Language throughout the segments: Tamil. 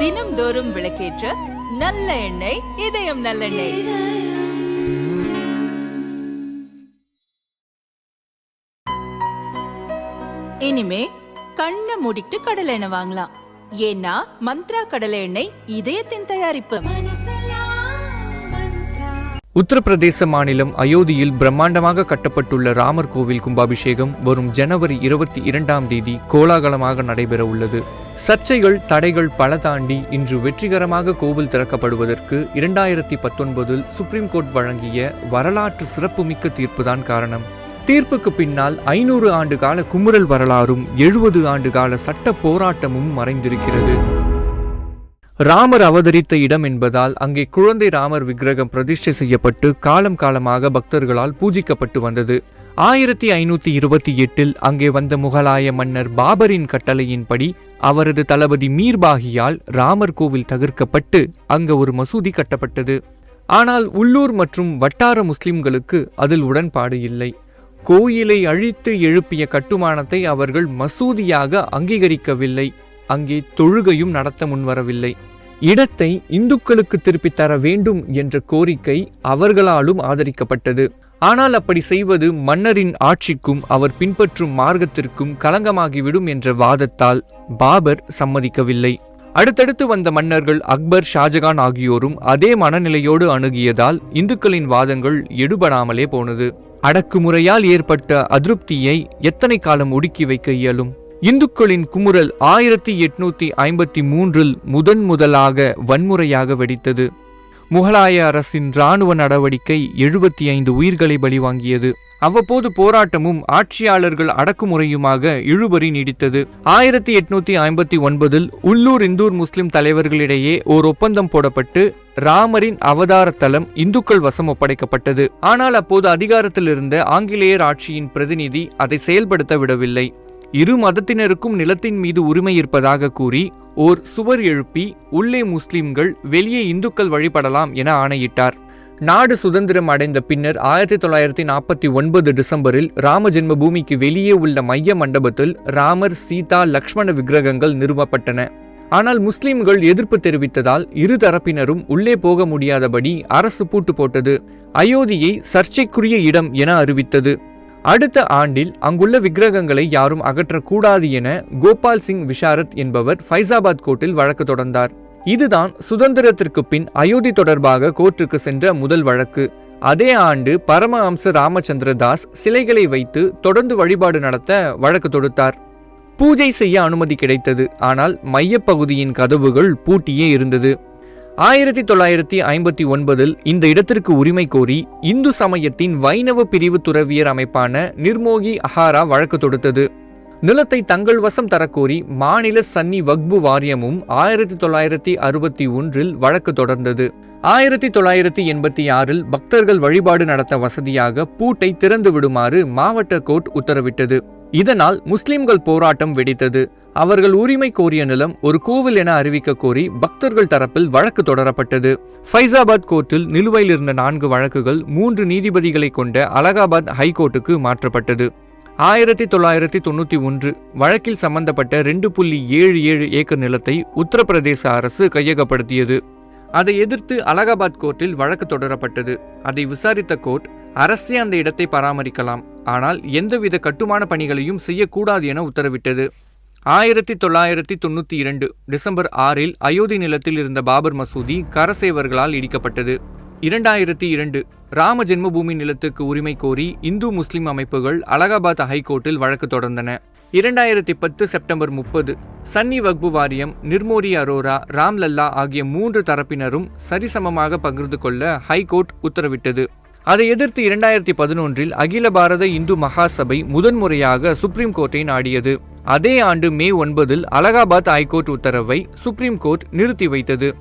தினம்தோறும் விளக்கேற்ற நல்ல எண்ணெய் இதயம் நல்லெண்ணெய் இனிமே கண்ணை மூடிட்டு கடலை எண்ணெய் வாங்கலாம். ஏன்னா மந்த்ரா கடலை எண்ணெய் இதயத்தின் தயாரிப்பு. உத்தரப்பிரதேச மாநிலம் அயோத்தியில் பிரம்மாண்டமாக கட்டப்பட்டுள்ள ராமர் கோவில் கும்பாபிஷேகம் வரும் ஜனவரி இருபத்தி இரண்டாம் தேதி கோலாகலமாக நடைபெற உள்ளது சர்ச்சைகள் தடைகள் பல தாண்டி இன்று வெற்றிகரமாக கோவில் திறக்கப்படுவதற்கு இரண்டாயிரத்தி பத்தொன்பதில் சுப்ரீம் கோர்ட் வழங்கிய வரலாற்று சிறப்புமிக்க தீர்ப்புதான் காரணம். தீர்ப்புக்கு பின்னால் ஐநூறு ஆண்டு கால குமுறல் வரலாறும் எழுபது ஆண்டு கால சட்ட போராட்டமும் மறைந்திருக்கிறது. ராமர் அவதரித்த இடம் என்பதால் அங்கே குழந்தை ராமர் விக்கிரகம் பிரதிஷ்டை செய்யப்பட்டு காலம் காலமாக பக்தர்களால் பூஜிக்கப்பட்டு வந்தது. ஆயிரத்தி ஐநூத்தி இருபத்தி எட்டில் அங்கே வந்த முகலாய மன்னர் பாபரின் கட்டளையின்படி அவரது தளபதி மீர்பாகியால் ராமர் கோவில் தகர்க்கப்பட்டு அங்கு ஒரு மசூதி கட்டப்பட்டது. ஆனால் உள்ளூர் மற்றும் வட்டார முஸ்லிம்களுக்கு அதில் உடன்பாடு இல்லை. கோயிலை அழித்து எழுப்பிய கட்டுமானத்தை அவர்கள் மசூதியாக அங்கீகரிக்கவில்லை. அங்கே தொழுகையும் நடத்த முன்வரவில்லை. இடத்தை இந்துக்களுக்கு திருப்பித் தர வேண்டும் என்ற கோரிக்கை அவர்களாலும் ஆதரிக்கப்பட்டது. ஆனால் அப்படி செய்வது மன்னரின் ஆட்சிக்கும் அவர் பின்பற்றும் மார்க்கத்திற்கும் களங்கமாகிவிடும் என்ற வாதத்தால் பாபர் சம்மதிக்கவில்லை. அடுத்தடுத்து வந்த மன்னர்கள் அக்பர் ஷாஜகான் ஆகியோரும் அதே மனநிலையோடு அணுகியதால் இந்துக்களின் வாதங்கள் எடுபடாமலே போனது. அடக்குமுறையால் ஏற்பட்ட அதிருப்தியை எத்தனை காலம் ஒடுக்கி வைக்க இயலும்? இந்துக்களின் குமுறல் ஆயிரத்தி எட்நூத்தி ஐம்பத்தி மூன்றில் முதன் முதலாக வன்முறையாக வெடித்தது. முகலாய அரசின் இராணுவ நடவடிக்கை எழுபத்தி ஐந்து உயிர்களை பலிவாங்கியது. அவ்வப்போது போராட்டமும் ஆட்சியாளர்கள் அடக்குமுறையுமாக இழுபறி நீடித்தது. ஆயிரத்தி எட்நூத்தி ஐம்பத்தி ஒன்பதில் உள்ளூர் இந்தூர் முஸ்லிம் தலைவர்களிடையே ஓர் ஒப்பந்தம் போடப்பட்டு ராமரின் அவதார தலம் இந்துக்கள் வசம் ஒப்படைக்கப்பட்டது. ஆனால் அப்போது அதிகாரத்தில் இருந்த ஆங்கிலேயர் ஆட்சியின் பிரதிநிதி அதை செயல்படுத்த விடவில்லை. இரு மதத்தினருக்கும் நிலத்தின் மீது உரிமை இருப்பதாக கூறி ஓர் சுவர் எழுப்பி உள்ளே முஸ்லிம்கள் வெளியே இந்துக்கள் வழிபடலாம் என ஆணையிட்டார். நாடு சுதந்திரம் அடைந்த பின்னர் ஆயிரத்தி தொள்ளாயிரத்தி நாற்பத்தி ஒன்பது டிசம்பரில் ராம ஜென்மபூமிக்கு வெளியே உள்ள மைய மண்டபத்தில் ராமர் சீதா லக்ஷ்மண விக்கிரகங்கள் நிறுவப்பட்டன. ஆனால் முஸ்லிம்கள் எதிர்ப்பு தெரிவித்ததால் இரு தரப்பினரும் உள்ளே போக முடியாதபடி அரசு பூட்டு போட்டது. அயோத்தியை சர்ச்சைக்குரிய இடம் என அறிவித்தது. அடுத்த ஆண்டில் அங்குள்ள விக்கிரகங்களை யாரும் அகற்றக்கூடாது என கோபால் சிங் விஷாரத் என்பவர் ஃபைசாபாத் கோர்ட்டில் வழக்கு தொடர்ந்தார். இதுதான் சுதந்திரத்திற்கு பின் அயோத்தி தொடர்பாக கோர்ட்டுக்கு சென்ற முதல் வழக்கு. அதே ஆண்டு பரமஹம்ச ராமச்சந்திர தாஸ் சிலைகளை வைத்து தொடர்ந்து வழிபாடு நடத்த வழக்கு தொடுத்தார். பூஜை செய்ய அனுமதி கிடைத்தது ஆனால் மையப்பகுதியின் கதவுகள் பூட்டியே இருந்தது. ஆயிரத்தி தொள்ளாயிரத்தி ஐம்பத்தி ஒன்பதில் இந்த இடத்திற்கு உரிமை கோரி இந்து சமயத்தின் வைணவ பிரிவு துறவியர் அமைப்பான நிர்மோகி அஹாரா வழக்கு தொடுத்தது. நிலத்தை தங்கள் வசம் தரக்கோரி மாநில சன்னி வக்பு வாரியமும் ஆயிரத்தி தொள்ளாயிரத்தி அறுபத்தி ஒன்றில் வழக்கு தொடர்ந்தது. ஆயிரத்தி தொள்ளாயிரத்தி எண்பத்தி ஆறில் பக்தர்கள் வழிபாடு நடத்த வசதியாக பூட்டை திறந்து விடுமாறு மாவட்ட கோர்ட் உத்தரவிட்டது. இதனால் முஸ்லிம்கள் போராட்டம் வெடித்தது. அவர்கள் உரிமை கோரிய நிலம் ஒரு கோவில் என அறிவிக்க கோரி பக்தர்கள் தரப்பில் வழக்கு தொடரப்பட்டது. ஃபைசாபாத் கோர்ட்டில் நிலுவையில் இருந்த நான்கு வழக்குகள் மூன்று நீதிபதிகளை கொண்ட அலகாபாத் ஹைகோர்ட்டுக்கு மாற்றப்பட்டது. ஆயிரத்தி தொள்ளாயிரத்தி தொண்ணூற்றி ஒன்று வழக்கில் சம்பந்தப்பட்ட ரெண்டு புள்ளி ஏழு ஏழு ஏக்கர் நிலத்தை உத்தரப்பிரதேச அரசு கையகப்படுத்தியது. அதை எதிர்த்து அலகாபாத் கோர்ட்டில் வழக்கு தொடரப்பட்டது. அதை விசாரித்த கோர்ட் அரசே அந்த இடத்தை பராமரிக்கலாம். ஆனால் எந்தவித கட்டுமான பணிகளையும் செய்யக்கூடாது என உத்தரவிட்டது. ஆயிரத்தி தொள்ளாயிரத்தி தொண்ணூற்றி இரண்டு டிசம்பர் ஆறில் அயோத்தி நிலத்தில் இருந்த பாபர் மசூதி கரசேவர்களால் இடிக்கப்பட்டது. இரண்டாயிரத்தி இரண்டு ராம ஜென்மபூமி நிலத்துக்கு உரிமை கோரி இந்து முஸ்லிம் அமைப்புகள் அலகாபாத் ஹைகோர்ட்டில் வழக்கு தொடர்ந்தன. இரண்டாயிரத்தி பத்து செப்டம்பர் முப்பது சன்னி வக்பு வாரியம் நிர்மோரி அரோரா ராம்லல்லா ஆகிய மூன்று தரப்பினரும் சரிசமமாக பகிர்ந்து கொள்ள ஹைகோர்ட் உத்தரவிட்டது. அதை எதிர்த்து இரண்டாயிரத்தி பதினொன்றில் அகில பாரத இந்து மகாசபை முதன்முறையாக சுப்ரீம் கோர்ட்டை நாடியது. அதே ஆண்டு மே ஒன்பதில் அலகாபாத் ஹைகோர்ட் உத்தரவை சுப்ரீம் கோர்ட் நிறுத்தி வைத்தது.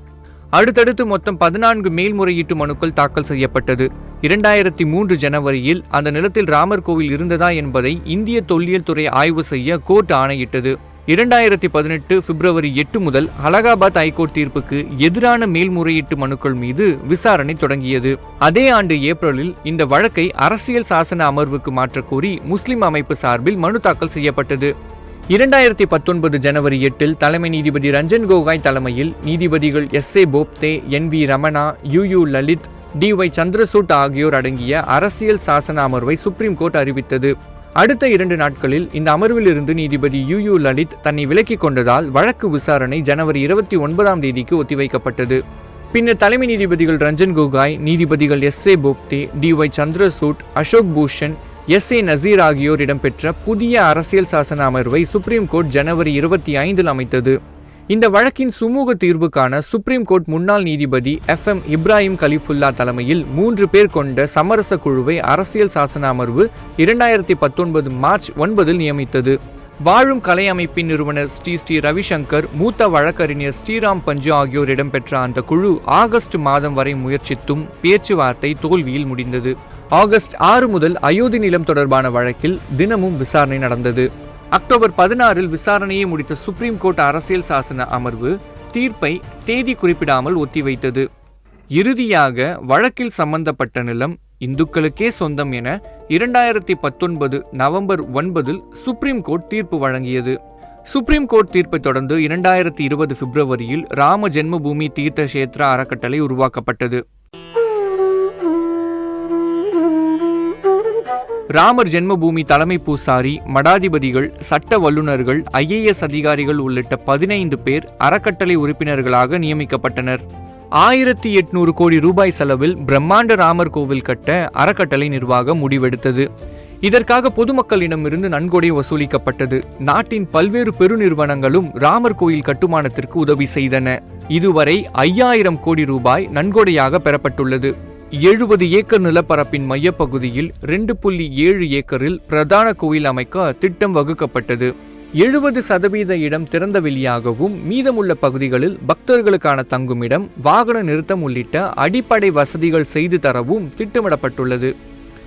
அடுத்தடுத்து மொத்தம் பதினான்கு மேல்முறையீட்டு மனுக்கள் தாக்கல் செய்யப்பட்டது. இரண்டாயிரத்தி மூன்று ஜனவரியில் அந்த நிலத்தில் ராமர் கோவில் இருந்ததா என்பதை இந்திய தொல்லியல் துறை ஆய்வு செய்ய கோர்ட் ஆணையிட்டது. இரண்டாயிரத்தி பதினெட்டு பிப்ரவரி எட்டு முதல் அலகாபாத் ஹைகோர்ட் தீர்ப்புக்கு எதிரான மேல்முறையீட்டு மனுக்கள் மீது விசாரணை தொடங்கியது. அதே ஆண்டு ஏப்ரலில் இந்த வழக்கை அரசியல் சாசன அமர்வுக்கு மாற்றக்கோரி முஸ்லிம் அமைப்பு சார்பில் மனு தாக்கல் செய்யப்பட்டது. இரண்டாயிரத்தி பத்தொன்பது ஜனவரி எட்டில் தலைமை நீதிபதி ரஞ்சன் கோகாய் தலைமையில் நீதிபதிகள் S A Bobde N V Ramana U U Lalit D Y Chandrachud ஆகியோர் அடங்கிய அரசியல் சாசன அமர்வை சுப்ரீம் கோர்ட் அறிவித்தது. அடுத்த இரண்டு நாட்களில் இந்த அமர்வில் இருந்து நீதிபதி யு யு லலித் தன்னை விலக்கிக் கொண்டதால் வழக்கு விசாரணை ஜனவரி இருபத்தி ஒன்பதாம் தேதிக்கு ஒத்திவைக்கப்பட்டது. பின்னர் தலைமை நீதிபதிகள் ரஞ்சன் கோகாய் நீதிபதிகள் S A Bobde D Y Chandrachud Ashok Bhushan S A Nazeer ஆகியோர் இடம்பெற்ற புதிய அரசியல் சாசன அமர்வை சுப்ரீம் கோர்ட் ஜனவரி இருபத்தி ஐந்தில் அமைத்தது. இந்த வழக்கின் சுமூக தீர்வுக்கான சுப்ரீம் கோர்ட் முன்னாள் நீதிபதி எஃப் எம் இப்ராஹிம் கலிஃபுல்லா தலைமையில் மூன்று பேர் கொண்ட சமரச குழுவை அரசியல் சாசன அமர்வு இரண்டாயிரத்தி பத்தொன்பது மார்ச் ஒன்பதில் நியமித்தது. வாழும் கலை அமைப்பின் நிறுவனர் ஸ்ரீ ஸ்ரீ ரவிசங்கர் மூத்த வழக்கறிஞர் ஸ்ரீராம் பஞ்சு ஆகியோர் இடம்பெற்ற அந்த குழு ஆகஸ்ட் மாதம் வரை முயற்சித்தும் பேச்சுவார்த்தை தோல்வியில் முடிந்தது. ஆகஸ்ட் ஆறு முதல் அயோத்தி நிலம் தொடர்பான வழக்கில் தினமும் விசாரணை நடந்தது. அக்டோபர் பதினாறில் விசாரணையை முடித்த சுப்ரீம் கோர்ட் அரசியல் சாசன அமர்வு தீர்ப்பை தேதி குறிப்பிடாமல் ஒத்திவைத்தது. இறுதியாக வழக்கில் சம்பந்தப்பட்ட நிலம் இந்துக்களுக்கே சொந்தம் என இரண்டாயிரத்தி பத்தொன்பது நவம்பர் ஒன்பதில் சுப்ரீம் கோர்ட் தீர்ப்பு வழங்கியது. சுப்ரீம் கோர்ட் தீர்ப்பை தொடர்ந்து இரண்டாயிரத்தி இருபது பிப்ரவரியில் ராம ஜென்மபூமி தீர்த்த கஷேத்ரா அறக்கட்டளை உருவாக்கப்பட்டது. ராமர் ஜென்மபூமி தலைமை பூசாரி மடாதிபதிகள் சட்ட வல்லுநர்கள் ஐஏஎஸ் அதிகாரிகள் உள்ளிட்ட பதினைந்து பேர் அறக்கட்டளை உறுப்பினர்களாக நியமிக்கப்பட்டனர். ஆயிரத்தி எட்நூறு கோடி ரூபாய் செலவில் பிரம்மாண்ட ராமர் கோவில் கட்ட அறக்கட்டளை நிர்வாகம் முடிவெடுத்தது. இதற்காக பொதுமக்களிடமிருந்து நன்கொடை வசூலிக்கப்பட்டது. நாட்டின் பல்வேறு பெருநிறுவனங்களும் ராமர் கோயில் கட்டுமானத்திற்கு உதவி செய்தன. இதுவரை ஐயாயிரம் கோடி ரூபாய் நன்கொடையாக பெறப்பட்டுள்ளது. எழுபது ஏக்கர் நிலப்பரப்பின் மையப்பகுதியில் ரெண்டு புள்ளி ஏழு ஏக்கரில் பிரதான கோயில் அமைக்க திட்டம் வகுக்கப்பட்டது. எழுபது சதவீத இடம் திறந்த வெளியாகவும் மீதமுள்ள பகுதிகளில் பக்தர்களுக்கான தங்குமிடம் வாகன நிறுத்தம் உள்ளிட்ட அடிப்படை வசதிகள் செய்து தரவும் திட்டமிடப்பட்டுள்ளது.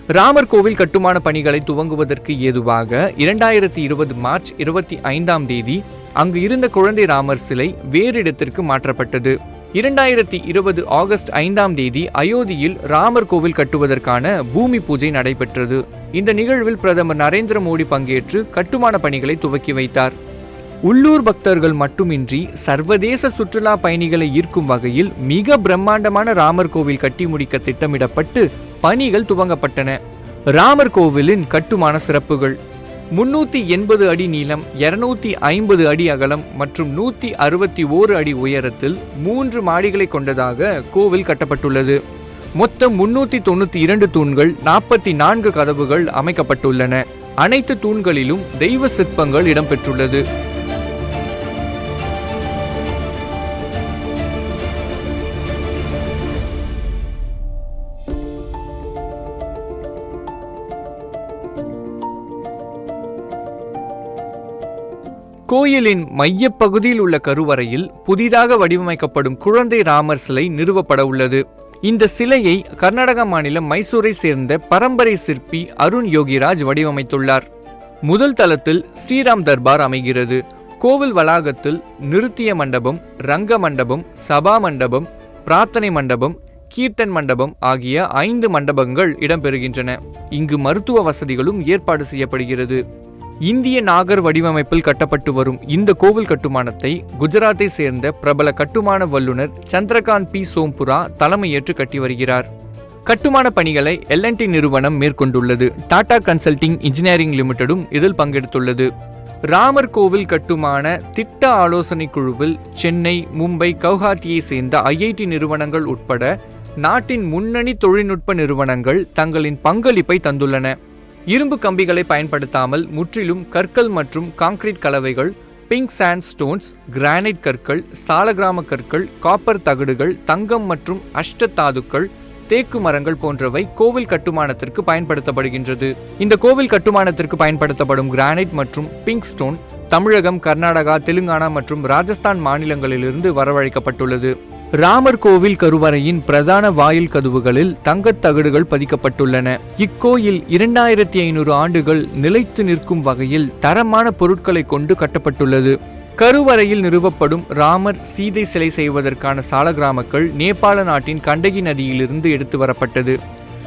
ராமர் கோவில் கட்டுமான பணிகளை துவங்குவதற்கு ஏதுவாக இரண்டாயிரத்தி இருபது மார்ச் இருபத்தி ஐந்தாம் தேதி அங்கு இருந்த குழந்தை ராமர் சிலை வேறு இடத்திற்கு மாற்றப்பட்டது. இரண்டாயிரத்தி இருபது ஆகஸ்ட் ஐந்தாம் தேதி அயோத்தியில் ராமர் கோவில் கட்டுவதற்கான பூமி பூஜை நடைபெற்றது. இந்த நிகழ்வில் பிரதமர் நரேந்திர மோடி பங்கேற்று கட்டுமான பணிகளை துவக்கி வைத்தார். உள்ளூர் பக்தர்கள் மட்டுமின்றி சர்வதேச சுற்றுலா பயணிகளை ஈர்க்கும் வகையில் மிக பிரம்மாண்டமான ராமர் கோவில் கட்டி முடிக்க திட்டமிடப்பட்டு பணிகள் துவங்கப்பட்டன. ராமர் கோவிலின் கட்டுமான சிறப்புகள். முன்னூத்தி எண்பது அடி நீளம் இருநூத்தி ஐம்பது அடி அகலம் மற்றும் நூத்தி அறுபத்தி ஓரு அடி உயரத்தில் மூன்று மாடிகளை கொண்டதாக கோவில் கட்டப்பட்டுள்ளது. மொத்தம் முன்னூத்தி தொண்ணூத்தி இரண்டு தூண்கள் நாற்பத்தி நான்கு கதவுகள் அமைக்கப்பட்டுள்ளன. அனைத்து தூண்களிலும் தெய்வ சிற்பங்கள் இடம்பெற்றுள்ளது. கோயிலின் மையப்பகுதியில் உள்ள கருவறையில் புதிதாக வடிவமைக்கப்படும் குழந்தை ராமர் சிலை நிறுவப்பட உள்ளது. இந்த சிலையை கர்நாடக மாநிலம் மைசூரை சேர்ந்த பரம்பரை சிற்பி அருண் யோகிராஜ் வடிவமைத்துள்ளார். முதல் தளத்தில் ஸ்ரீராம் தர்பார் அமைகிறது. கோவில் வளாகத்தில் நிருத்திய மண்டபம் ரங்க மண்டபம் சபா மண்டபம் பிரார்த்தனை மண்டபம் கீர்த்தன் மண்டபம் ஆகிய ஐந்து மண்டபங்கள் இடம்பெறுகின்றன. இங்கு மருத்துவ வசதிகளும் ஏற்பாடு செய்யப்படுகிறது. இந்திய நாகர் வடிவமைப்பில் கட்டப்பட்டு வரும் இந்த கோவில் கட்டுமானத்தை குஜராத்தை சேர்ந்த பிரபல கட்டுமான வல்லுநர் சந்திரகாந்த் பி. சோம்புரா தலைமையேற்று கட்டி வருகிறார். கட்டுமான பணிகளை எல்என்டி நிறுவனம் மேற்கொண்டுள்ளது. டாடா கன்சல்டிங் இன்ஜினியரிங் லிமிடெடும் இதில் பங்கெடுத்துள்ளது. ராமர் கோவில் கட்டுமான திட்ட ஆலோசனை குழுவில் சென்னை மும்பை கவுஹாத்தியை சேர்ந்த ஐஐடி நிறுவனங்கள் உட்பட நாட்டின் முன்னணி தொழில்நுட்ப நிறுவனங்கள் தங்களின் பங்களிப்பை தந்துள்ளன. இரும்பு கம்பிகளை பயன்படுத்தாமல் முற்றிலும் கற்கள் மற்றும் காங்கிரீட் கலவைகள் பிங்க் சாண்ட் ஸ்டோன்ஸ் கிரானைட் கற்கள் சாலகிராம கற்கள் காப்பர் தகடுகள் தங்கம் மற்றும் அஷ்டதாதுக்கள் தேக்கு மரங்கள் போன்றவை கோவில் கட்டுமானத்திற்கு பயன்படுத்தப்படுகின்றது. இந்த கோவில் கட்டுமானத்திற்கு பயன்படுத்தப்படும் கிரானைட் மற்றும் பிங்க் ஸ்டோன் தமிழகம் கர்நாடகா தெலுங்கானா மற்றும் ராஜஸ்தான் மாநிலங்களிலிருந்து வரவழைக்கப்பட்டுள்ளது. ராமர் கோவில் கருவறையின் பிரதான வாயில் கதவுகளில் தங்கத் தகடுகள் பதிக்கப்பட்டுள்ளன. இக்கோயில் இரண்டாயிரத்தி ஐநூறு ஆண்டுகள் நிலைத்து நிற்கும் வகையில் தரமான பொருட்களை கொண்டு கட்டப்பட்டுள்ளது. கருவறையில் நிறுவப்படும் ராமர் சீதை சிலை செய்வதற்கான சாலகிராமக்கள் நேபாள நாட்டின் கண்டகி நதியிலிருந்து எடுத்து வரப்பட்டது.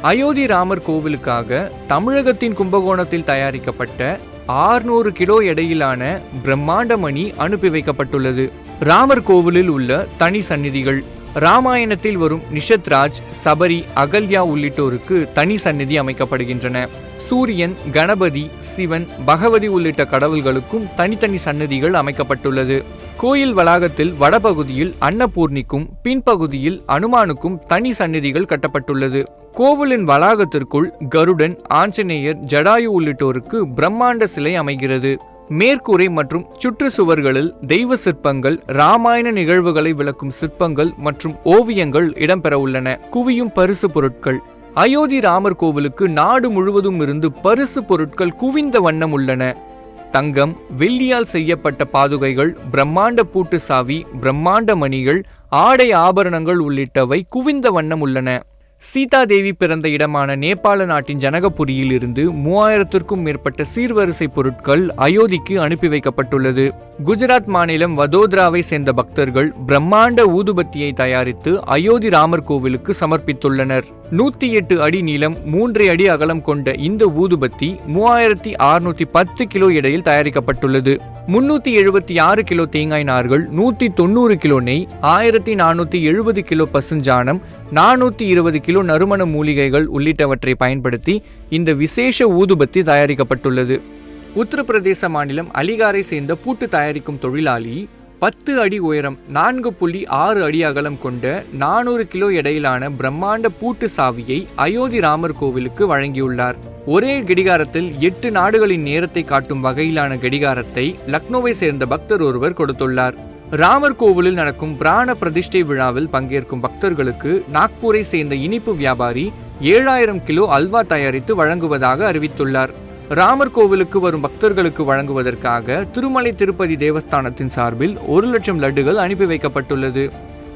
அயோத்தி ராமர் கோவிலுக்காக தமிழகத்தின் கும்பகோணத்தில் தயாரிக்கப்பட்ட ஆறுநூறு கிலோ எடையிலான பிரம்மாண்ட மணி அனுப்பி வைக்கப்பட்டுள்ளது. ராமர் கோவிலில் உள்ள தனி சந்நிதிகள். ராமாயணத்தில் வரும் நிஷத்ராஜ் சபரி அகல்யா உள்ளிட்டோருக்கு தனி சந்நிதி அமைக்கப்படுகின்றன. சூரியன் கணபதி சிவன் பகவதி உள்ளிட்ட கடவுள்களுக்கும் தனித்தனி சன்னதிகள் அமைக்கப்பட்டுள்ளது. கோயில் வளாகத்தில் வடபகுதியில் அன்னபூர்ணிக்கும் பின்பகுதியில் அனுமானுக்கும் தனி சந்நிதிகள் கட்டப்பட்டுள்ளது. கோவிலின் வளாகத்திற்குள் கருடன் ஆஞ்சநேயர் ஜடாயு உள்ளிட்டோருக்கு பிரம்மாண்ட சிலை அமைகிறது. மேற்கூரை மற்றும் சுற்றுச்சுவர்களில் தெய்வ சிற்பங்கள் ராமாயண நிகழ்வுகளை விளக்கும் சிற்பங்கள் மற்றும் ஓவியங்கள் இடம்பெற உள்ளன குவியும் பரிசு பொருட்கள். அயோத்தி ராமர் கோவிலுக்கு நாடு முழுவதும் இருந்து பரிசு பொருட்கள் குவிந்த வண்ணம் உள்ளன. தங்கம் வெள்ளியால் செய்யப்பட்ட பாதுகைகள் பிரம்மாண்ட பூட்டு சாவி பிரம்மாண்ட மணிகள் ஆடை ஆபரணங்கள் உள்ளிட்டவை குவிந்த வண்ணம் உள்ளன. சீதாதேவி பிறந்த இடமான நேபாள நாட்டின் ஜனகபுரியில் இருந்து மூவாயிரத்திற்கும் மேற்பட்ட சீர்வரிசை பொருட்கள் அயோத்திக்கு அனுப்பி வைக்கப்பட்டுள்ளது. குஜராத் மாநிலம் வதோதராவை சேர்ந்த பக்தர்கள் பிரம்மாண்ட ஊதுபத்தியை தயாரித்து அயோத்தி ராமர் கோவிலுக்கு சமர்ப்பித்துள்ளனர். நூத்தி எட்டு அடி நீளம் மூன்றரை அடி அகலம் கொண்ட இந்த ஊதுபத்தி மூவாயிரத்தி அறுநூத்தி பத்து கிலோ எடையில் தயாரிக்கப்பட்டுள்ளது. முன்னூத்தி எழுபத்தி ஆறு கிலோ தேங்காய் நார்கள் நூத்தி தொண்ணூறு கிலோ நெய் ஆயிரத்தி நானூத்தி எழுபது கிலோ பசுஞ்சாணம் நானூத்தி இருபது கிலோ நறுமண மூலிகைகள் உள்ளிட்டவற்றை பயன்படுத்தி இந்த விசேஷ ஊதுபத்தி தயாரிக்கப்பட்டுள்ளது. உத்தரப்பிரதேச மாநிலம் அலிகாரை சேர்ந்த பூட்டு தயாரிக்கும் தொழிலாளி பத்து அடி உயரம் நான்கு புள்ளி ஆறு அடி அகலம் கொண்ட நானூறு கிலோ எடையிலான பிரம்மாண்ட பூட்டு சாவியை அயோத்தி ராமர் கோவிலுக்கு வழங்கியுள்ளார். ஒரே கடிகாரத்தில் எட்டு நாடுகளின் நேரத்தை காட்டும் வகையிலான கடிகாரத்தை லக்னோவை சேர்ந்த பக்தர் ஒருவர் கொடுத்துள்ளார். ராமர் கோவிலில் நடக்கும் பிராண பிரதிஷ்டை விழாவில் பங்கேற்கும் பக்தர்களுக்கு நாக்பூரை சேர்ந்த இனிப்பு வியாபாரி ஏழாயிரம் கிலோ அல்வா தயாரித்து வழங்குவதாக அறிவித்துள்ளார். ராமர் கோவிலுக்கு வரும் பக்தர்களுக்கு வழங்குவதற்காக திருமலை திருப்பதி தேவஸ்தானத்தின் சார்பில் ஒரு லட்சம் லட்டுகள் அனுப்பி வைக்கப்பட்டுள்ளது.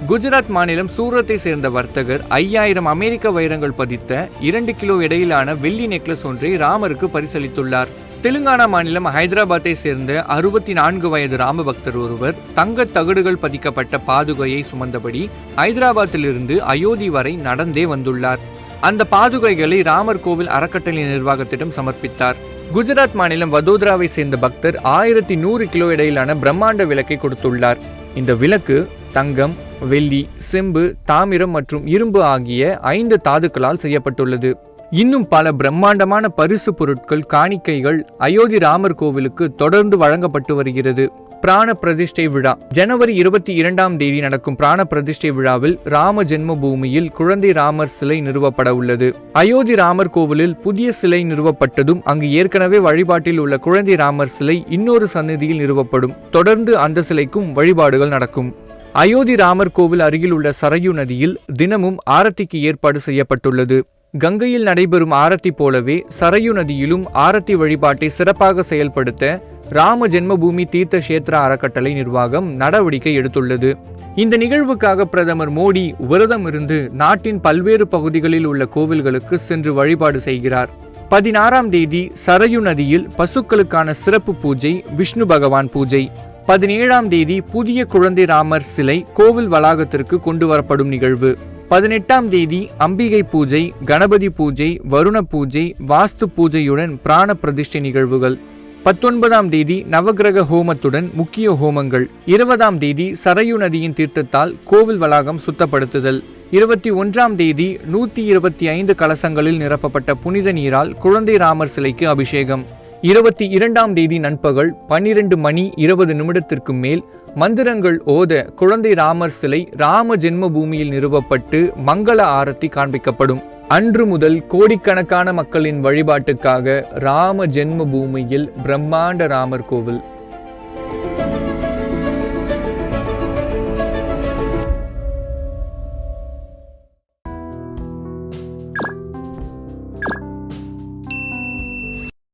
குஜராத் மாநிலம் சூரத்தை சேர்ந்த வர்த்தகர் ஐயாயிரம் அமெரிக்க வைரங்கள் பதித்த இரண்டு கிலோ இடையிலான வெள்ளி நெக்லஸ் ஒன்றை ராமருக்கு பரிசளித்துள்ளார். தெலுங்கானா மாநிலம் ஹைதராபாத்தை சேர்ந்த அறுபத்தி நான்கு வயது ராம பக்தர் ஒருவர் தங்க தகடுகள் பதிக்கப்பட்ட பாதுகையை சுமந்தபடி ஹைதராபாத்திலிருந்து அயோத்தி வரை நடந்தே வந்துள்ளார். அந்த பாதுகைகளை ராமர் கோவில் அறக்கட்டளை நிர்வாகத்திடம் சமர்ப்பித்தார். குஜராத் மாநிலம் வதோதராவை சேர்ந்த பக்தர் ஆயிரத்தி நூறு கிலோ இடையிலான பிரம்மாண்ட விளக்கை கொடுத்துள்ளார். இந்த விளக்கு தங்கம் வெள்ளி செம்பு தாமிரம் மற்றும் இரும்பு ஆகிய ஐந்து தாதுக்களால் செய்யப்பட்டுள்ளது. இன்னும் பல பிரம்மாண்டமான பரிசு பொருட்கள் காணிக்கைகள் அயோத்தி ராமர் கோவிலுக்கு தொடர்ந்து வழங்கப்பட்டு வருகிறது. பிராண பிரதிஷ்டை விழா. ஜனவரி இருபத்தி இரண்டாம் தேதி நடக்கும் பிராண பிரதிஷ்டை விழாவில் ராம ஜென்ம பூமியில் குழந்தை ராமர் சிலை நிறுவப்பட உள்ளது. அயோத்தி ராமர் கோவிலில் புதிய சிலை நிறுவப்பட்டதும் அங்கு ஏற்கனவே வழிபாட்டில் உள்ள குழந்தை ராமர் சிலை இன்னொரு சந்நிதியில் நிறுவப்படும். தொடர்ந்து அந்த சிலைக்கும் வழிபாடுகள் நடக்கும். அயோத்தி ராமர் கோவில் அருகில் உள்ள சரயு நதியில் தினமும் ஆரத்திக்கு ஏற்பாடு செய்யப்பட்டுள்ளது. கங்கையில் நடைபெறும் ஆரத்தி போலவே சரையு நதியிலும் ஆரத்தி வழிபாட்டை சிறப்பாக செயல்படுத்த ராம ஜென்மபூமி தீர்த்த கஷேத்ரா அறக்கட்டளை நிர்வாகம் நடவடிக்கை எடுத்துள்ளது. இந்த நிகழ்வுக்காக பிரதமர் மோடி விரதம் இருந்து நாட்டின் பல்வேறு பகுதிகளில் உள்ள கோவில்களுக்கு சென்று வழிபாடு செய்கிறார். பதினாறாம் தேதி சரயு நதியில் பசுக்களுக்கான சிறப்பு பூஜை விஷ்ணு பகவான் பூஜை. பதினேழாம் தேதி புதிய குழந்தை ராமர் சிலை கோவில் வளாகத்திற்கு கொண்டு வரப்படும் நிகழ்வு. பதினெட்டாம் தேதி அம்பிகை பூஜை கணபதி பூஜை வருண பூஜை வாஸ்து பூஜையுடன் பிராண பிரதிஷ்டை நிகழ்வுகள். பத்தொன்பதாம் தேதி நவகிரக ஹோமத்துடன் முக்கிய ஹோமங்கள். இருபதாம் தேதி சரையு நதியின் தீர்த்தத்தால் கோவில் வளாகம் சுத்தப்படுத்துதல். இருபத்தி ஒன்றாம் தேதி நூத்தி இருபத்தி ஐந்து கலசங்களில் நிரப்பப்பட்ட புனித நீரால் குழந்தை ராமர் சிலைக்கு அபிஷேகம். இருபத்தி இரண்டாம் தேதி நண்பகல் பன்னிரண்டு மணி இருபது நிமிடத்திற்கு மேல் மந்திரங்கள் ஓத குழந்தை ராமர் சிலை ராம ஜென்ம பூமியில் நிறுவப்பட்டு மங்கள ஆரத்தி காண்பிக்கப்படும். அன்று முதல் கோடிக்கணக்கான மக்களின் வழிபாட்டுக்காக ராம ஜென்ம பூமியில் பிரம்மாண்ட ராமர் கோவில்.